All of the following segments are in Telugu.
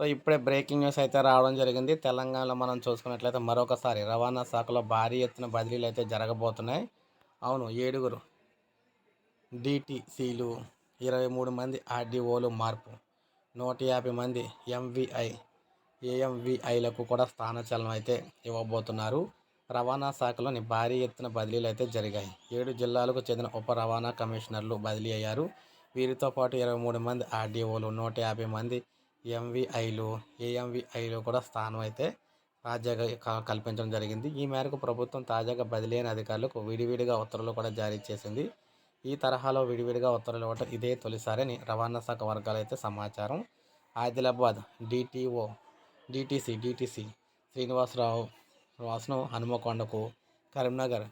సో ఇప్పుడే బ్రేకింగ్ న్యూస్ అయితే రావడం జరిగింది. తెలంగాణలో మనం చూసుకున్నట్లయితే మరొకసారి రవాణా శాఖలో భారీ ఎత్తున బదిలీలు అయితే జరగబోతున్నాయి. అవును ఏడుగురు డిటిసిలు ఇరవై మూడు మంది ఆర్డీఓలు మార్పు నూట యాభై మంది ఎంవిఐ ఏఎంవిఐలకు కూడా స్థానచలనం అయితే ఇవ్వబోతున్నారు. రవాణా శాఖలోని భారీ ఎత్తున బదిలీలు అయితే జరిగాయి. ఏడు జిల్లాలకు చెందిన ఉప రవాణా కమిషనర్లు బదిలీ అయ్యారు. వీరితో పాటు ఇరవై మూడు మంది ఆర్డీఓలు నూట యాభై మంది ఎంవీఐలు ఏఎంవిఐలో కూడా స్థానం అయితే తాజాగా క- కల్పించడం జరిగింది. ఈ మేరకు ప్రభుత్వం తాజాగా బదిలీ అయిన అధికారులకు విడివిడిగా ఉత్తర్వులు కూడా జారీ చేసింది. ఈ తరహాలో విడివిడిగా ఉత్తర్వులు ఇవ్వటం ఇదే తొలిసారని రవాణా శాఖ వర్గాలు అయితే సమాచారం. Adilabad DTO DTC DTC Srinivasarao వాసును హనుమకొండకు కరీంనగర్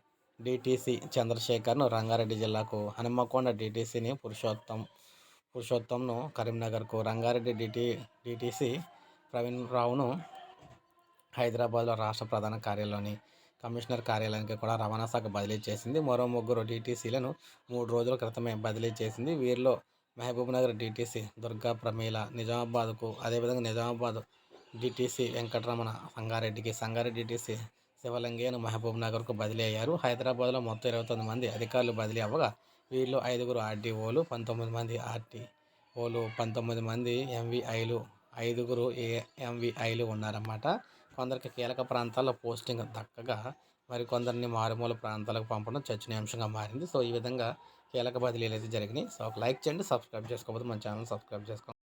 డిటిసి చంద్రశేఖర్ను రంగారెడ్డి జిల్లాకు హనుమకొండ డిటిసిని పురుషోత్తం పురుషోత్తంను కరీంనగర్కు రంగారెడ్డి డిటి డిటిసి ప్రవీణ్ రావును హైదరాబాద్లో రాష్ట్ర ప్రధాన కార్యాలయంలోని కమిషనర్ కార్యాలయానికి కూడా రవాణా శాఖ బదిలీ చేసింది. మరో ముగ్గురు డిటీసీలను మూడు రోజుల క్రితమే బదిలీ చేసింది. వీరిలో మహబూబ్నగర్ డిటీసీ దుర్గా ప్రమీల నిజామాబాద్కు అదేవిధంగా నిజామాబాద్ డిటీసీ వెంకటరమణ సంగారెడ్డికి సంగారెడ్డి డిటీసీ శివలింగయ్యను మహబూబ్ నగర్కు బదిలీ అయ్యారు. హైదరాబాద్లో మొత్తం ఇరవై తొమ్మిది మంది అధికారులు బదిలీ అవ్వగా వీళ్ళు ఐదుగురు ఆర్డీఓలు పంతొమ్మిది మంది ఆర్టీఓలు పంతొమ్మిది మంది ఎంవీఐలు ఐదుగురు ఏఎంవిఐలు ఉన్నారన్నమాట. కొందరికి కీలక ప్రాంతాల్లో పోస్టింగ్ దక్కగా మరికొందరిని మారుమూల ప్రాంతాలకు పంపడం చర్చనీయాంశంగా మారింది. సో ఈ విధంగా కీలక బదిలీలు అయితే జరిగినాయి. సో ఒక లైక్ చేయండి సబ్స్క్రైబ్ చేసుకోకపోతే మన ఛానల్ సబ్స్క్రైబ్ చేసుకోండి.